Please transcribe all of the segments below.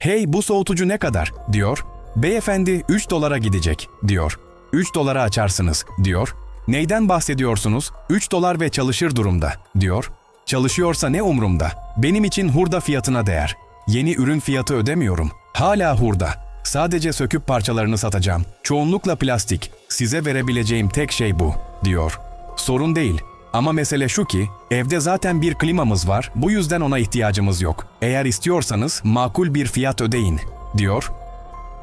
Hey bu soğutucu ne kadar? diyor. Beyefendi 3 dolara gidecek diyor. 3 dolara açarsınız diyor. Neyden bahsediyorsunuz? 3 dolar ve çalışır durumda diyor. Çalışıyorsa ne umrumda? Benim için hurda fiyatına değer. Yeni ürün fiyatı ödemiyorum. Hala hurda. Sadece söküp parçalarını satacağım. Çoğunlukla plastik. Size verebileceğim tek şey bu, diyor. Sorun değil. Ama mesele şu ki, evde zaten bir klimamız var, bu yüzden ona ihtiyacımız yok. Eğer istiyorsanız makul bir fiyat ödeyin, diyor.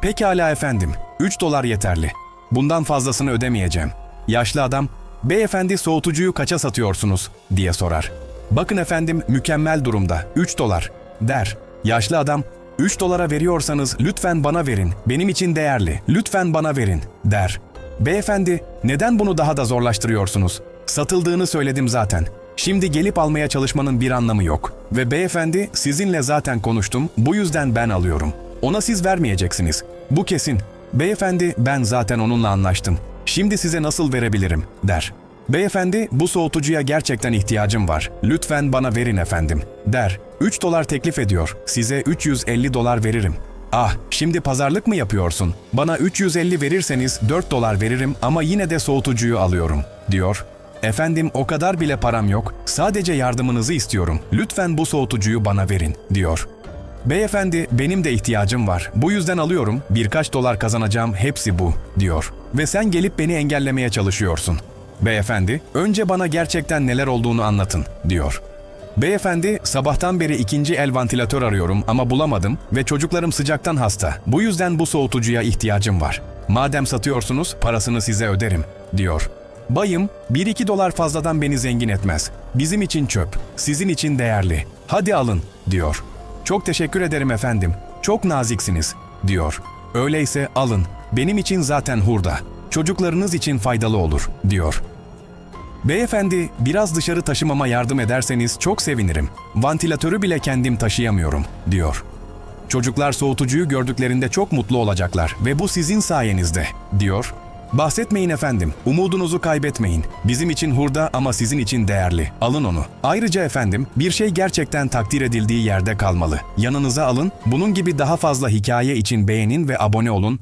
Pekala efendim, 3 dolar yeterli. Bundan fazlasını ödemeyeceğim. Yaşlı adam, beyefendi soğutucuyu kaça satıyorsunuz, diye sorar. Bakın efendim mükemmel durumda, 3 dolar, der. Yaşlı adam, 3 dolara veriyorsanız lütfen bana verin, benim için değerli, lütfen bana verin, der. Beyefendi, neden bunu daha da zorlaştırıyorsunuz? Satıldığını söyledim zaten. Şimdi gelip almaya çalışmanın bir anlamı yok. Ve beyefendi, sizinle zaten konuştum, bu yüzden ben alıyorum. Ona siz vermeyeceksiniz. Bu kesin. Beyefendi, ben zaten onunla anlaştım. Şimdi size nasıl verebilirim, der. Beyefendi, bu soğutucuya gerçekten ihtiyacım var. Lütfen bana verin efendim, der. 3 dolar teklif ediyor. Size 350 dolar veririm. Ah, şimdi pazarlık mı yapıyorsun? Bana 350 verirseniz 4 dolar veririm ama yine de soğutucuyu alıyorum, diyor. Efendim o kadar bile param yok. Sadece yardımınızı istiyorum. Lütfen bu soğutucuyu bana verin, diyor. Beyefendi benim de ihtiyacım var. Bu yüzden alıyorum. Birkaç dolar kazanacağım. Hepsi bu, diyor. Ve sen gelip beni engellemeye çalışıyorsun. Beyefendi, önce bana gerçekten neler olduğunu anlatın, diyor. Beyefendi, sabahtan beri ikinci el vantilatör arıyorum ama bulamadım ve çocuklarım sıcaktan hasta. Bu yüzden bu soğutucuya ihtiyacım var. Madem satıyorsunuz, parasını size öderim, diyor. Bayım, 1-2 dolar fazladan beni zengin etmez. Bizim için çöp, sizin için değerli. Hadi alın, diyor. Çok teşekkür ederim efendim. Çok naziksiniz, diyor. Öyleyse alın. Benim için zaten hurda. Çocuklarınız için faydalı olur, diyor. Beyefendi, biraz dışarı taşımama yardım ederseniz çok sevinirim. Vantilatörü bile kendim taşıyamıyorum, diyor. Çocuklar soğutucuyu gördüklerinde çok mutlu olacaklar ve bu sizin sayenizde, diyor. Bahsetmeyin efendim, umudunuzu kaybetmeyin. Bizim için hurda ama sizin için değerli. Alın onu. Ayrıca efendim, bir şey gerçekten takdir edildiği yerde kalmalı. Yanınıza alın, bunun gibi daha fazla hikaye için beğenin ve abone olun.